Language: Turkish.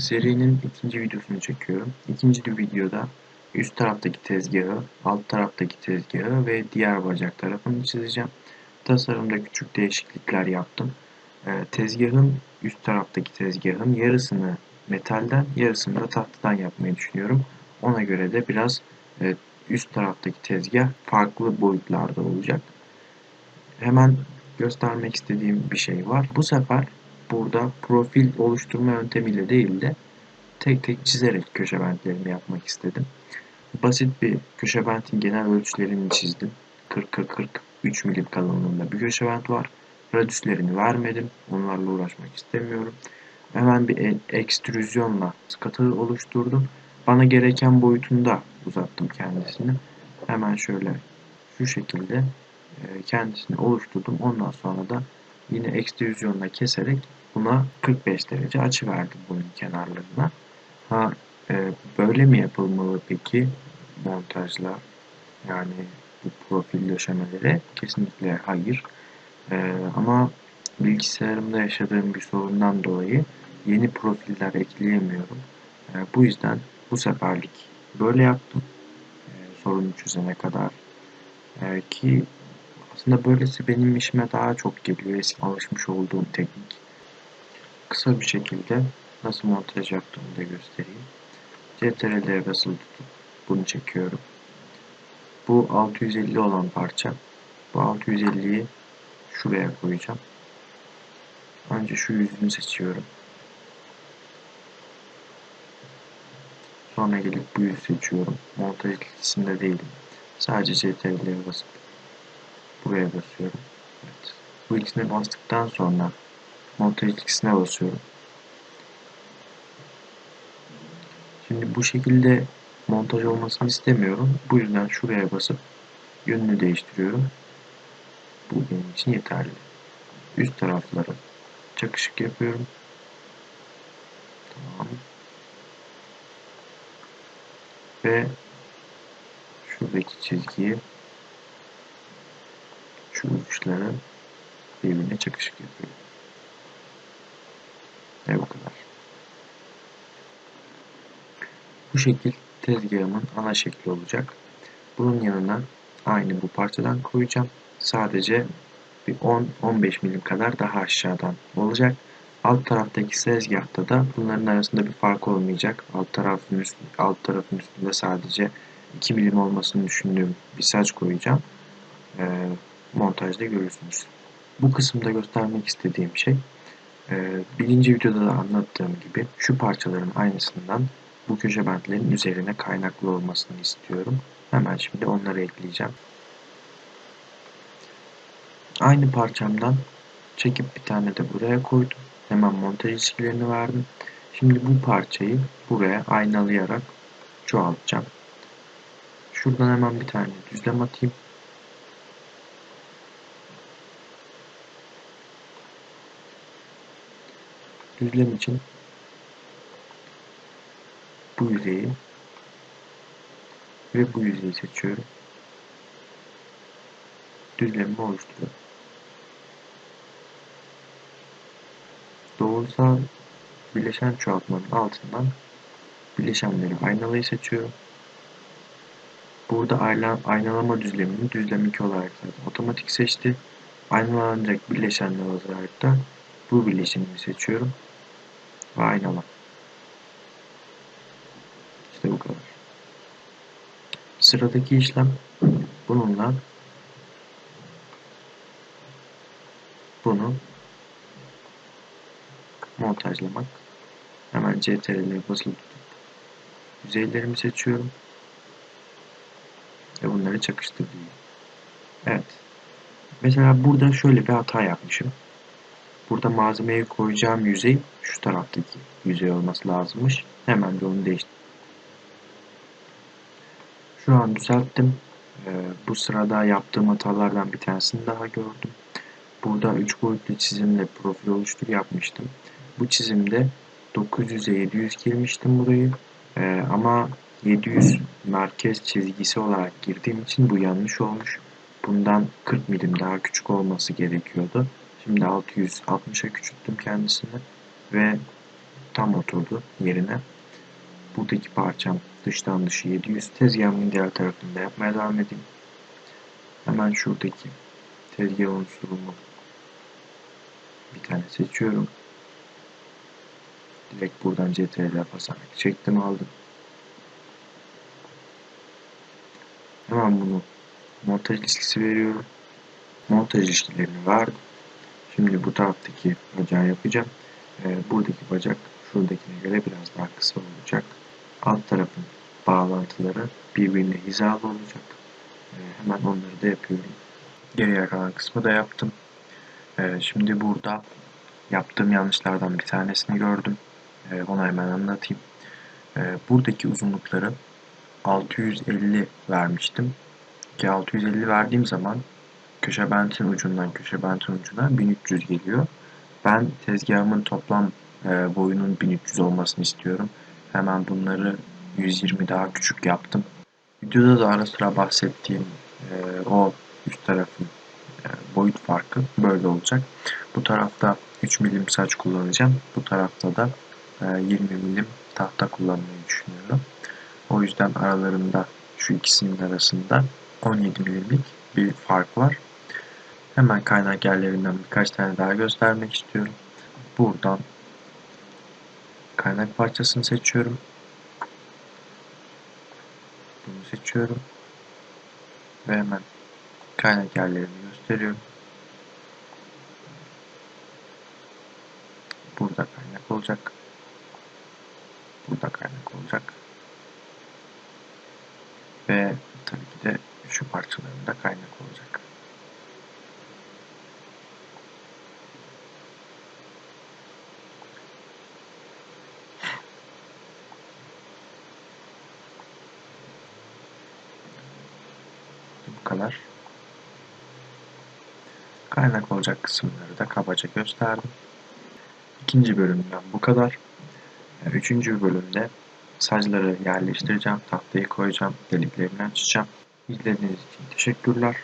Serinin ikinci videosunu çekiyorum. İkinci videoda üst taraftaki tezgahı, alt taraftaki tezgahı ve diğer bacak tarafını çizeceğim. Tasarımda küçük değişiklikler yaptım. Ee, tezgahın üst taraftaki tezgahın yarısını metalden, yarısını da tahtadan yapmayı düşünüyorum. Ona göre de biraz e, üst taraftaki tezgah farklı boyutlarda olacak. Hemen göstermek istediğim bir şey var. Bu sefer burada profil oluşturma yöntemiyle değil de tek tek çizerek köşe bentlerimi yapmak istedim. Basit bir köşe bentin genel ölçülerini çizdim. 40-40-40 3 milim kalınlığında bir köşe bent var. Radüslerini vermedim. Onlarla uğraşmak istemiyorum. Hemen bir ekstrüzyonla skatı oluşturdum. Bana gereken boyutunda uzattım kendisini. Hemen şöyle şu şekilde e, kendisini oluşturdum. Ondan sonra da yine ekstrüzyonla keserek buna 45 derece açı verdim bunun kenarlarına. Ha e, böyle mi yapılmalı peki montajla? Yani bu profil döşemeleri kesinlikle hayır. E, ama bilgisayarımda yaşadığım bir sorundan dolayı yeni profiller ekleyemiyorum. E, bu yüzden bu seferlik böyle yaptım. E, sorunu çözene kadar. E, ki aslında böylesi benim işime daha çok geliyor. Eski alışmış olduğum teknik. Kısa bir şekilde nasıl montaj yaptığımı da göstereyim. CTRL'ye basılı tutup bunu çekiyorum. Bu 650 olan parça. Bu 650'yi şuraya koyacağım. Önce şu yüzünü seçiyorum. Sonra gelip bu yüzü seçiyorum. Montaj listesinde değilim. Sadece CTRL'ye basıp buraya basıyorum. Evet. Bu ikisine bastıktan sonra montaj ikisine basıyorum. Şimdi bu şekilde montaj olmasını istemiyorum. Bu yüzden şuraya basıp yönünü değiştiriyorum. Bu benim için yeterli. Üst tarafları çakışık yapıyorum. Tamam. Ve şuradaki çizgiyi şu uçları birbirine çakışık yapıyorum. Ve bu kadar. Bu şekil tezgahımın ana şekli olacak. Bunun yanına aynı bu parçadan koyacağım. Sadece bir 10-15 milim kadar daha aşağıdan olacak. Alt taraftaki tezgahta da bunların arasında bir fark olmayacak. Alt tarafın üst, alt tarafın üstünde sadece 2 milim olmasını düşündüğüm bir saç koyacağım. Ee, montajda görürsünüz. Bu kısımda göstermek istediğim şey e, birinci videoda da anlattığım gibi şu parçaların aynısından bu köşe bentlerin üzerine kaynaklı olmasını istiyorum. Hemen şimdi onları ekleyeceğim. Aynı parçamdan çekip bir tane de buraya koydum. Hemen montaj ilişkilerini verdim. Şimdi bu parçayı buraya aynalayarak çoğaltacağım. Şuradan hemen bir tane düzlem atayım. Düzlem için bu yüzeyi ve bu yüzeyi seçiyorum. Düzlemimi oluşturuyorum. Doğrusal bileşen çoğaltmanın altından bileşenleri aynalayı seçiyorum. Burada aynalama düzlemini düzlem 2 olarak otomatik seçti. Aynalanacak bileşenler olarak da bu bileşenimi seçiyorum ve aynala. İşte bu kadar. Sıradaki işlem bununla bunu montajlamak. Hemen CTRL'ye basılı tutup yüzeylerimi seçiyorum. Ve bunları çakıştırıyorum. Evet. Mesela burada şöyle bir hata yapmışım. Burada malzemeyi koyacağım yüzey şu taraftaki yüzey olması lazımmış. Hemen de onu değiştirdim. Şu an düzelttim. Ee, bu sırada yaptığım hatalardan bir tanesini daha gördüm. Burada 3 boyutlu çizimle profil oluştur yapmıştım. Bu çizimde 900'e 700 girmiştim burayı. Ee, ama 700 merkez çizgisi olarak girdiğim için bu yanlış olmuş. Bundan 40 milim daha küçük olması gerekiyordu. Şimdi 660'a küçülttüm kendisini ve tam oturdu yerine. Buradaki parçam dıştan dışı 700. Tezgahımın diğer tarafında yapmaya devam edeyim. Hemen şuradaki tezgah unsurumu bir tane seçiyorum. Direkt buradan CTRL basarak çektim aldım. Hemen bunu montaj ilişkisi veriyorum. Montaj ilişkilerini verdim. Şimdi bu taraftaki bacağı yapacağım. Ee, buradaki bacak şuradakine göre biraz daha kısa olacak. Alt tarafın bağlantıları birbirine hizalı olacak. Ee, hemen onları da yapıyorum. Geriye kalan kısmı da yaptım. Ee, şimdi burada yaptığım yanlışlardan bir tanesini gördüm. Ee, onu hemen anlatayım. Buradaki uzunlukları 650 vermiştim. Ki 650 verdiğim zaman köşe bentin ucundan köşe bentin ucuna 1300 geliyor. Ben tezgahımın toplam e, boyunun 1300 olmasını istiyorum. Hemen bunları 120 daha küçük yaptım. Videoda da ara sıra bahsettiğim e, o üst tarafın e, boyut farkı böyle olacak. Bu tarafta 3 milim saç kullanacağım. Bu tarafta da e, 20 milim tahta kullanmayı düşünüyorum. O yüzden aralarında şu ikisinin arasında 17 milimlik bir fark var. Hemen kaynak yerlerinden birkaç tane daha göstermek istiyorum. Buradan kaynak parçasını seçiyorum. Bunu seçiyorum. Ve hemen kaynak yerlerini gösteriyorum. Burada kaynak olacak. Burada kaynak olacak. Ve tabii ki de şu parçalarında kaynak olacak. Kadar. Kaynak olacak kısımları da kabaca gösterdim. İkinci bölümden bu kadar. Üçüncü bölümde sacları yerleştireceğim, tahtayı koyacağım, deliklerini açacağım. İzlediğiniz için teşekkürler.